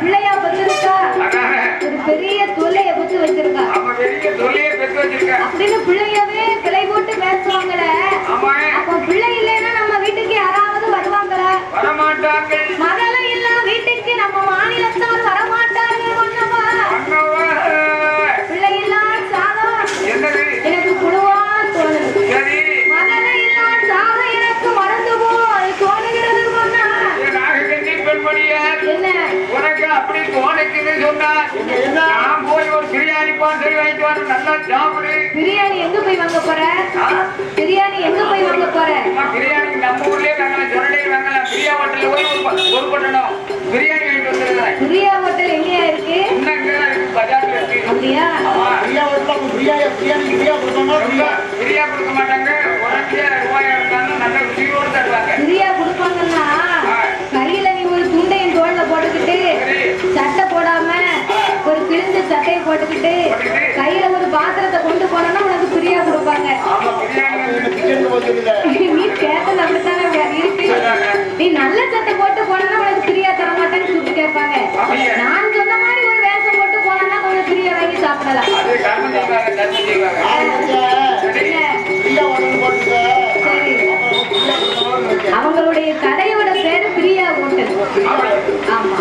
பிள்ளையா பிரியாணி வாங்கிட்டு வர பிரியாணி எங்க போய் வாங்க பிரியாணி எங்க போய் வாங்க போற? பிரியாணி நம்ம ஊர்லயே வாங்கலாம் ஜொரடே வாங்கலாம் பிரியா ஹோட்டல்ல போய் ஒரு பண்ணணும் பிரியாணி வாங்கிட்டு வந்துருக்கேன் பிரியா ஹோட்டல் எங்கயா இருக்கு? பிரியா ஹோட்டல் பிரியா பிரியாணி பிரியா கொடுக்க மாட்டாங்க. ரூபாய் போட்டுக்கிட்டு கையில ஒரு பாத்திரத்தை கொண்டு போனோம்னா உனக்கு பிரியா கொடுப்பாங்க. நீ கேட்டது அப்படித்தானே இருக்கு. நீ நல்ல சட்டை போட்டு போனா உனக்கு பிரியா தர மாட்டேன்னு சொல்லிட்டு கேட்பாங்க. நான் சொன்ன மாதிரி ஒரு வேஷம் போட்டு போனா உனக்கு பிரியா வாங்கி சாப்பிடலாம். அவங்களுடைய கடையோட பேரு பிரியா ஹோட்டல் ஆமா.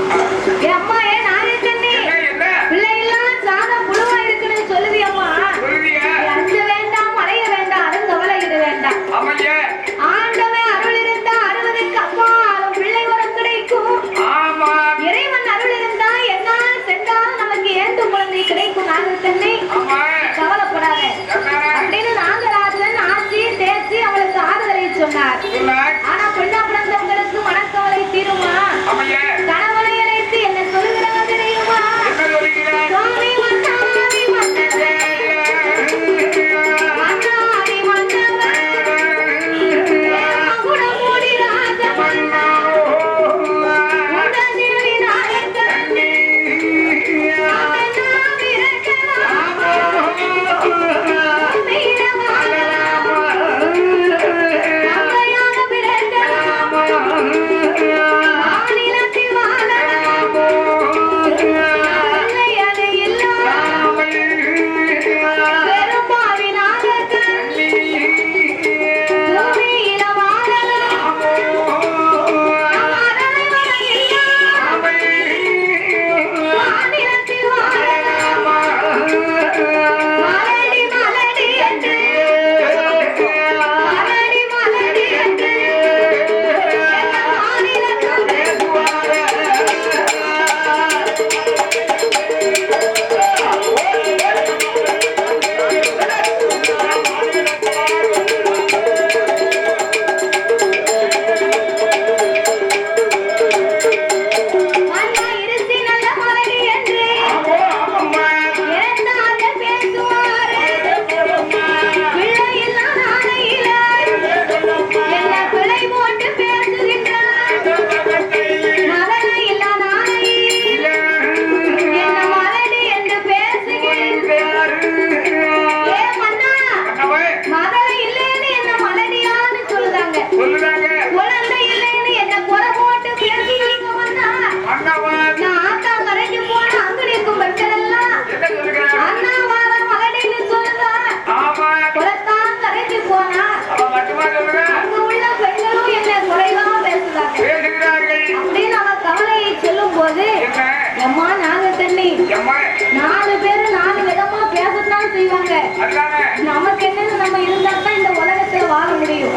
சொல்லுவாங்க நமக்கு என்னன்னு நம்ம இருந்தா இந்த உலகத்துல வாழ முடியும்.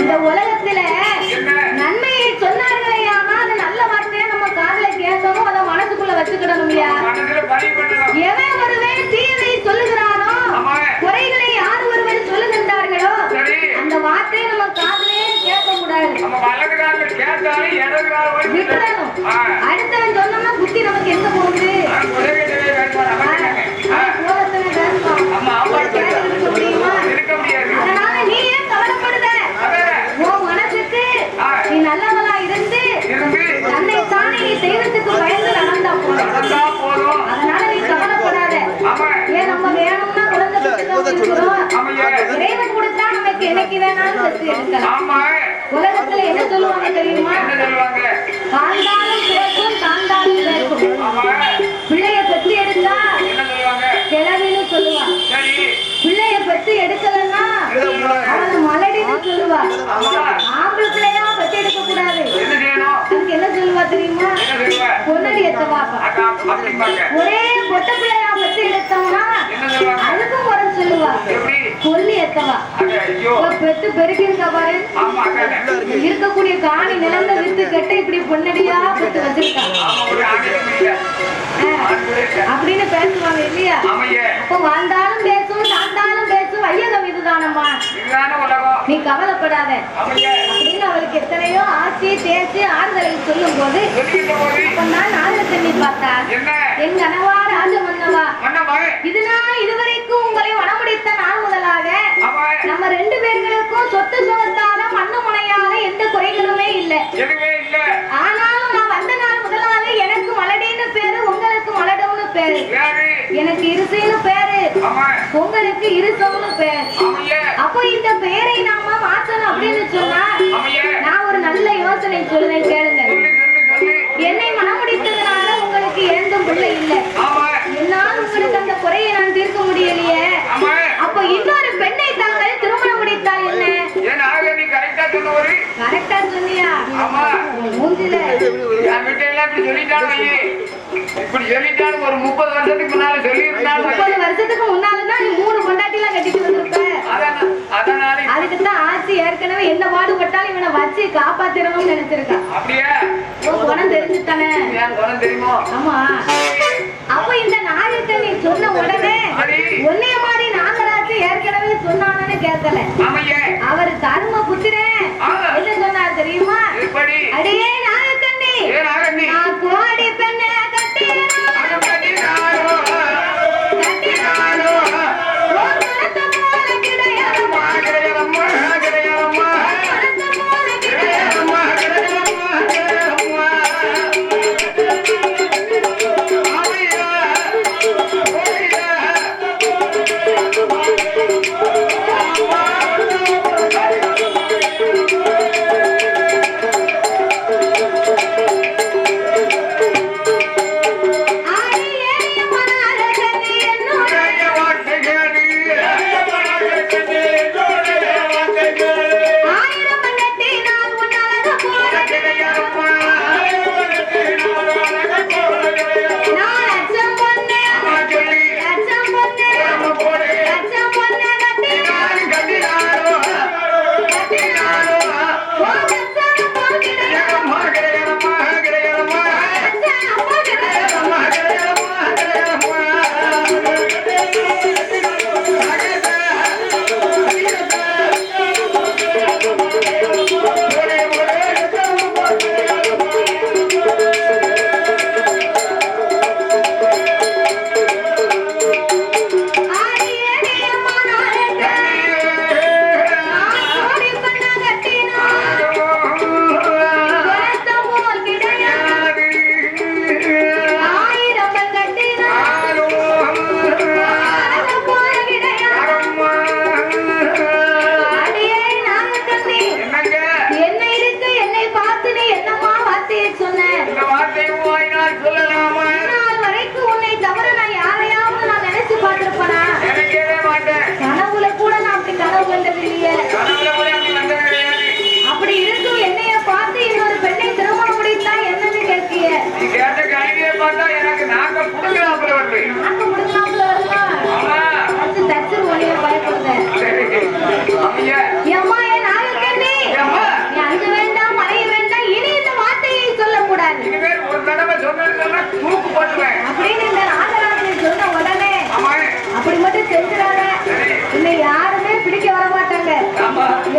இந்த உலகத்துல நன்மையை சொன்னார்களே ஆனா அது நல்ல வார்த்தையா நம்ம காதுல கேட்கணும் அதை மனசுக்குள்ள வச்சுக்கிடணும் இல்லையா? எவன் ஒருவன் தீவை சொல்லுகிறானோ குறைகளை யார் ஒருவன் சொல்லுகின்றார்களோ அந்த வார்த்தையை நம்ம காதலே கேட்க கூடாது அடுத்தவன் சொன்னோம்னா புத்தி நமக்கு எங்க போகுது? தியாகம்னா உலகத்துக்கு இறைவன் கொடுத்தா நமக்கு என்னைக்கு வேணாலும் சத்து இருக்கலாம். உலகத்துல என்ன சொல்லுவாங்க தெரியுமா? சொல்லுவா. பிள்ளைய பத்தி எடுக்கலன்னா அவன் மலடின்னு சொல்லுவா. ஆம்பளை பிள்ளையா பத்தி எடுக்க கூடாது தெரியுமா பொன்னடி அப்படிம்பாங்க ஒரே பொட்ட பிள்ளையா பெற்று எடுத்தோம்னா அதுக்கும் ஒரு சொல்லுவா. கொல்லி எத்தவா பெத்து பெருக்கிருக்கா பாரு. ஆமா அக்கா இருக்கக்கூடிய காணி நிலந்த வித்து கெட்ட இப்படி பொன்னடியா பெத்து வச்சிருக்கா. ஆமா ஒரு ஆணையம் இல்ல. ஆ, அப்படின்னு பேசுவாங்க இல்லையா? அப்போ பேசும் உலகம். நீ கவலைப்படாத. அப்படின்னு அவளுக்கு எத்தனையோ ஆட்சி தேய்ச்சி ஆறுதலை சொல்லும் போது நான் பார்த்தா எங்க அனவா ராஜ மன்னவா மன்ன மகன் இது நான் இதுவரைக்கும் உங்களை வனமுடித்த நாள் முதலாக நம்ம ரெண்டு பேர்களுக்கும் சொத்து சுகத்தால மண்ணு முனையால எந்த குறைகளுமே இல்ல. ஆனாலும் நான் வந்த நாள் முதலாக எனக்கு மலடின்னு பேரு உங்களுக்கு மலடம்னு பேரு யாரு எனக்கு இருசுன்னு பேரு அவன் உங்களுக்கு இருசம்னு பேரு. அப்போ இந்த பெயரை நாம மாற்றணும் அப்படின்னு சொன்னா நான் ஒரு நல்ல யோசனை சொல்லுவேன் கேளுங்க. என்னை மனமுடித்ததுனால உங்களுக்கு ஏந்தும் பிள்ளை இல்லை. என்னால் உங்களுக்கு அந்த குறையை நான் தீர்க்க முடியலையே. அப்போ இன்னொரு பெண்ணை நீ கரெக்டா சொன்னியா? ஆமா. மூஞ்சில. என் வீட்டை எல்லாம் இப்படி சொல்லிட்டாலும் ஐயே இப்படி சொல்லிட்டாலும் ஒரு முப்பது வருஷத்துக்கு முன்னால சொல்லியிருந்தாலும் முப்பது வருஷத்துக்கு முன்னாலதான் நீ மூணு பொண்டாட்டி எல்லாம் கட்டிட்டு வந்திருப்ப. அதனா- அதனால அதுக்கு தான் ஆட்சி ஏற்கனவே என்ன பாடுபட்டாலும் இவனை வச்சு காப்பாத்திரணும்னு நினைச்சிருக்கா. அப்படியே? குணம் தெரியுமோ? ஆமா. அப்ப இந்த நாயத்தை நீ சொன்ன உடனே. உன்னைய மாதிரி நாகராஜ் ஏற்கனவே சொன்னானு கேட்கல. அவர் தர்ம புத்திரன். என்ன சொன்னார் தெரியுமா? அடியே நாகக்கண்ணி. நான் கோடி பெண்ணை கட்டினேன்.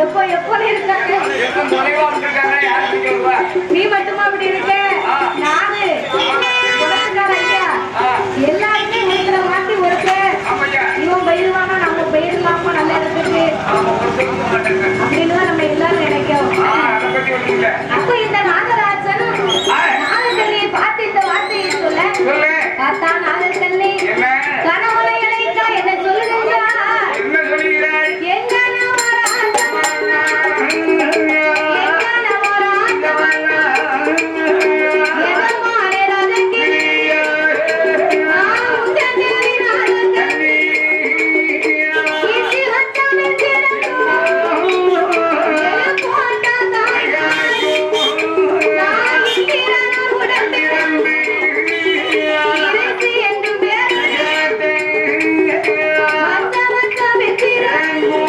எப்போ எப்போ இருக்காங்க. நீ மட்டுமா அப்படி இருக்க. நானு குணத்துக்கார ஐயா ஆ. எல்லாருமே இருக்கிற மாத்தி ஒருக்க அம்மையா இவன் பயிர்வானா நம்ம பயிரலாமா நல்ல இடத்துக்கு ஆமா ஒருத்தருக்கு மாட்டேங்க அப்படின்னு நம்ம எல்லாரும் நினைக்கிறோம். அப்போ இந்த நாகராஜன். நாகக்கல்லியை பார்த்து இந்த வார்த்தையை சொல்ல. சொல்லு. பார்த்தா நாகக்கல்லி Thank you.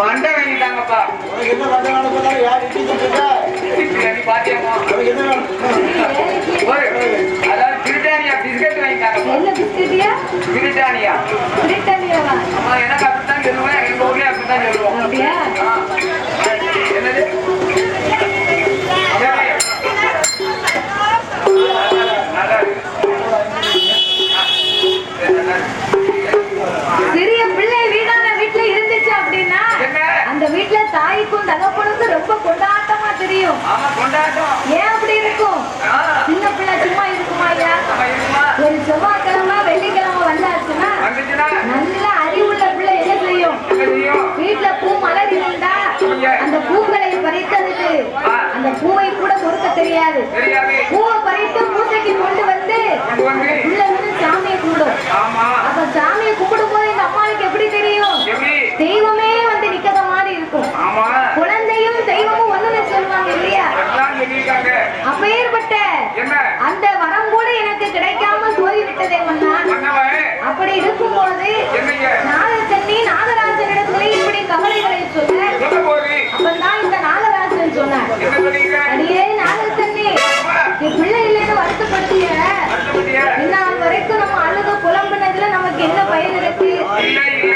மண்டை வாங்கிட்டாங்கப்பா உனக்கு என்ன வந்த நாள் சொன்னாலும் யார் இட்டி சொல்லிருக்கா பிரியாணி பாத்தியாமா உனக்கு என்ன வேணும்? ஒரு அதாவது பிரிட்டானியா பிஸ்கட் வாங்கிட்டாங்கப்பா என்ன பிரிட்டானியா. பிரிட்டானியாவா? அம்மா எனக்கு அப்படித்தான் சொல்லுவேன். எங்க ஊர்லயே அப்படித்தான் சொல்லுவோம். அப்படியா? ஆ. என்னது? சரி. நல்லா இருக்கு. தாய்க்கும் தகப்பனுக்கும் ரொம்ப கொண்டாட்டமா தெரியும். ஏன் அப்படி இருக்கும். சின்ன பிள்ளை சும்மா இருக்குமா ஐயா ஒரு செவ்வாய்க்கிழமை வெள்ளிக்கிழமை வந்தாச்சுன்னா நல்ல அறிவுள்ள பிள்ளை என்ன செய்யும்? வீட்டுல பூ மலர் இருந்தா அந்த பூக்களை பறித்ததுக்கு அந்த பூவை கூட பொறுக்க தெரியாது. பூவை பறித்து பூசைக்கு கொண்டு வந்து உள்ள வந்து சாமியை கும்பிடும். ஆமா. அப்ப சாமியை கும்பிடும் போது இந்த அம்மாவுக்கு எப்படி தெரியும்? தெய்வமே வந்து நிக்கிற மாதிரி இருக்கும் ஆமா குழந்தையும் தெய்வமும் ஒண்ணுன்னு சொல்லுவாங்க இல்லையா அதான் சொல்லியிருக்காங்க அப்பேற்பட்ட என்ன அந்த வரம் கூட எனக்கு கிடைக்காம போய்விட்டதே மன்னா பண்ணவன் அப்படி இருக்கும்போது என்னைய நாகக்கண்ணி நாகராஜனிடத்துல இப்படி கவலைகளை சொல்ல சொல்ல போது அப்பதான் இந்த நாகராஜன் சொன்னார் என்ன சொல்லியிருக்க அடியே நாகக்கண்ணி நீ பிள்ளை இல்லைன்னு வருத்தப்படுத்திய அடுத்தபடியா இந்நாள் வரைக்கும் நம்ம அழுத புலம்புனதுல நமக்கு என்ன பயன் இருக்கு இல்ல இல்ல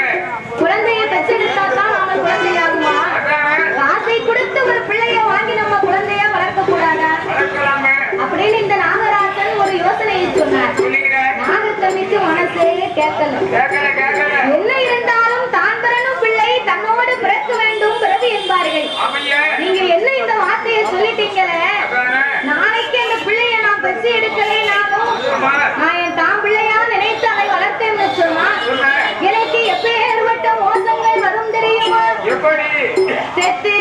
குழந்தைய பெற்றெடுத்தா தான் நாம குழந்தையாகுமா அதான் காசை கொடுத்து ஒரு பிள்ளைய வாங்கி நம்ம குழந்தையா வளர்க்க கூடாதா வளர்க்கலாமே அப்படின்னு இந்த நாகராஜன் ஒரு யோசனையை சொன்னார் சொல்லிக்கிறேன் நாகக்கண்ணிக்கு மனசே கேட்கல கேட்கல கேட்கல என்ன இருந்தாலும் தான் பிறனும் பிள்ளை தன்னோடு பிறக்க வேண்டும் பிறகு என்பார்கள் அமைய நீங்க என்ன இந்த வார்த்தையை சொல்லிட்டீங்களே அதானே நாளைக்கு அந்த எடுக்கலைனாலும் ஆமா நான் என் தான் பிள்ளையா நினைத்து அதை வளர்த்தேன்னு சொன்னா எனக்கு எப்பேற்பட்ட மோசங்கள் வரும் தெரியுமா? செத்து